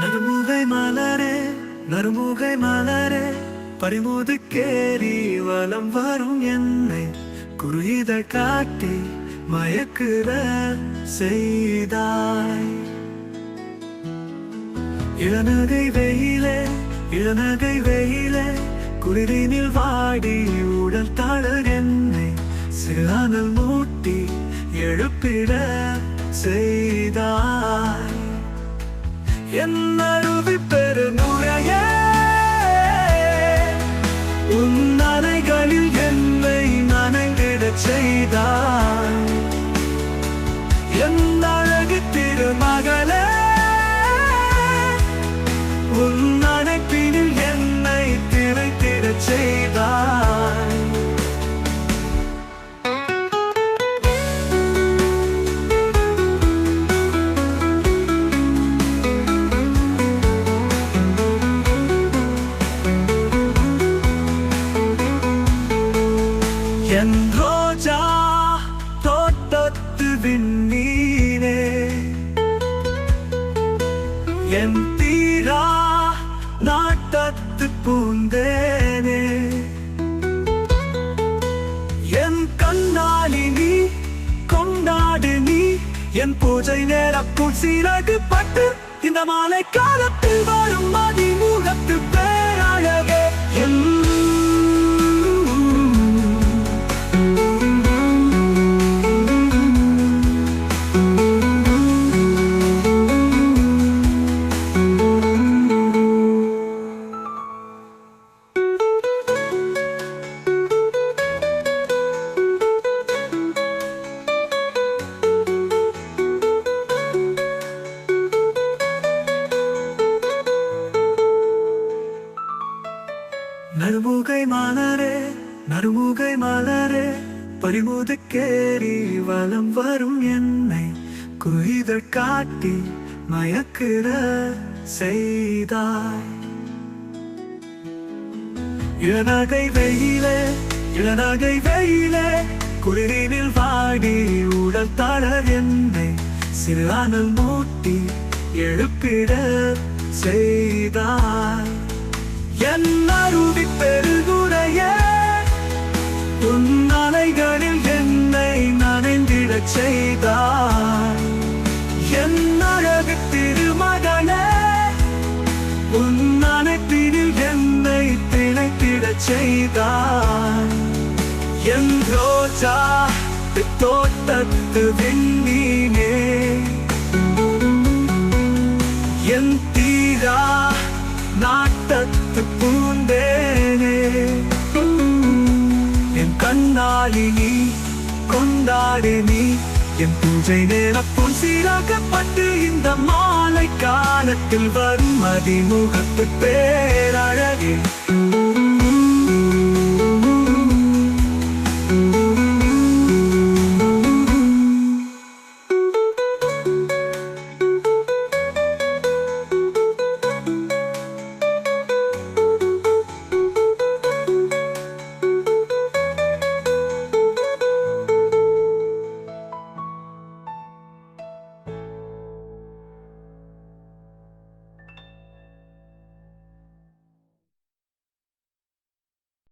நறுமுகை மலரே நறுமுகை மலரே பறிமுது carry வலம் வரும் என்னை குறித காட்டி மயக்குற செய்தாய். இளநகை வெயிலே இளநகை வெயிலே குளிரினில் வாடி உடல் தளர் என் அருவி பெருநுழையே உன் நனைகளில் என்னை நனைந்திடச் செய்தாய். என் ரோஜா தோட்டத்து விண்ணீரே. என் தீரா நாட்டத்து பூந்தேனே. என் கண்ணாலி நீ கொண்டாடு நீ என் பூஜை நேரக்கும் சீரகு பட்டு இந்த மாலை காலத்தில் வரும். நறுமுகை மலரே நறுமுகை மலரே பறிமுது வலம் வரும் என்னை குயிதழ் காட்டி மயக்கிற செய்தாய். இளநகை வெயிலே இளநகை வெயிலே குளிரினில் வாடி உடல் தளர் என்னை சிறு அனல் மூட்டி எழுப்பிட செய்தாய். என் அருவி பெருகுறையே உன் அலைகளில் என்னை நனைந்திடச் செய்தாய். என் அழகு திருமகனே உன் அனைத்தினில் என்னை திளைத்திடச் செய்தாய். என் ரோஜா தோட்டத்து விண்ணீனே என் கண்ணாலினி கொண்டாடினி என் பூஜை நேரப்பும் சீராக்கப்பட்டு இந்த மாலை காலத்தில் வரும் அதிமுகத்து பேரழகே.